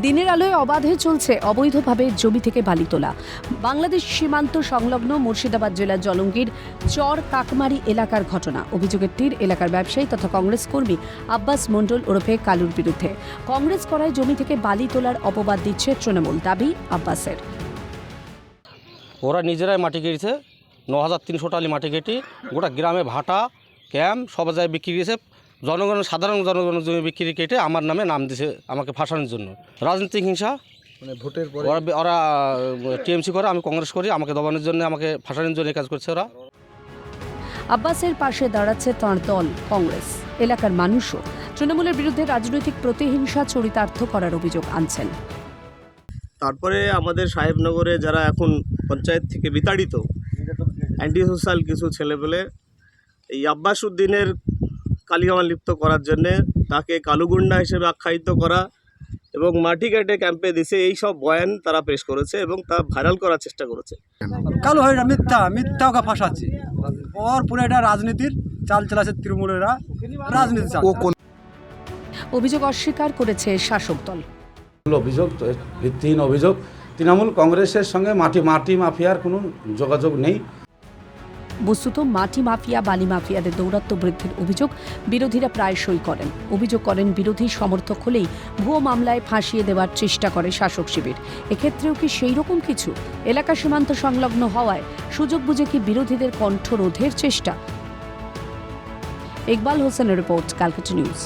দিনের আলোয় অবাধে চলছে অবৈধভাবে জমি থেকে বালি তোলা। বাংলাদেশ সীমান্ত সংলগ্ন মুর্শিদাবাদ জেলার জলঙ্গির চর কাকমারি এলাকার ঘটনা। অভিযোগের তীর এলাকার ব্যবসায়ী তথা কংগ্রেস কর্মী আব্বাস মণ্ডল ওরফে কালুর বিরুদ্ধে। কংগ্রেস করায় জমি থেকে বালি তোলার অপবাদ দিচ্ছে তৃণমূল, দাবি আব্বাসের। ওরা নিজেরাই মাটি কেটেছে ন হাজার তিনশো টালি মাটি কেটে গোটা গ্রামে ভাটা, ক্যাম্প, সব জায়গায় বিক্রি দিয়েছে জনগণের সাধারণ জনগণের জমি বিক্রি কেটে আমার নামে নাম দিছে আমাকে ফাঁসানোর জন্য। রাজনৈতিক হিংসা। মানে ভোটের পরে ওরা ওরা টিএমসি করে আমি কংগ্রেস করি আমাকে দবানোর জন্য আমাকে ফাঁসানোর জন্য কাজ করছে ওরা। আব্বাসের পাশে দাঁড়াচ্ছে তাঁর দল কংগ্রেস। এলাকার মানুষও তৃণমূলের বিরুদ্ধে রাজনৈতিক প্রতিহিংসা চরিতার্থ করার অভিযোগ আনছেন। তারপরে আমাদের সাহেবনগরে যারা এখন পঞ্চায়েত থেকে বিতাড়িত অ্যান্টি সোশ্যাল কিছু ছেলেপেলে এই আব্বাস উদ্দিনের কালিগামা লিপ্ত করার জন্যে তাকে কালুগুন্ডা হিসেবে আখ্যায়িত করা এবং মাটি কেটে ক্যাম্পে দিছে এই সব বয়ান তারা পেশ করেছে এবং তা ভাইরাল করার চেষ্টা করেছে। কালো হয়ে মিথ্যা মিথ্যা ওকে ফাঁসাচ্ছে। ওর পুরো এটা রাজনীতির চাল চালাচ্ছে তৃণমূলেরা রাজনীতি অভিযোগ অস্বীকার করেছে শাসক দল। অভিযোগ ভিত্তিহীন অভিযোগ। তৃণমূল কংগ্রেসের সঙ্গে মাটি মাটি মাফিয়ার কোনো যোগাযোগ নেই। বস্তুত মাটি মাফিয়া, বালি মাফিয়াদের দৌরাত্ম্য বৃদ্ধির অভিযোগ বিরোধীরা প্রায়শই করেন। অভিযোগ করেন বিরোধী সমর্থক হলেই ভুয়ো মামলায় ফাঁসিয়ে দেওয়ার চেষ্টা করে শাসক শিবির। এক্ষেত্রেও কি সেই রকম কিছু? এলাকা সীমান্ত সংলগ্ন হওয়ায় সুযোগ বুঝে কি বিরোধীদের কণ্ঠরোধের চেষ্টা? ইকবাল হোসেনের রিপোর্ট ক্যালকাটা নিউজ।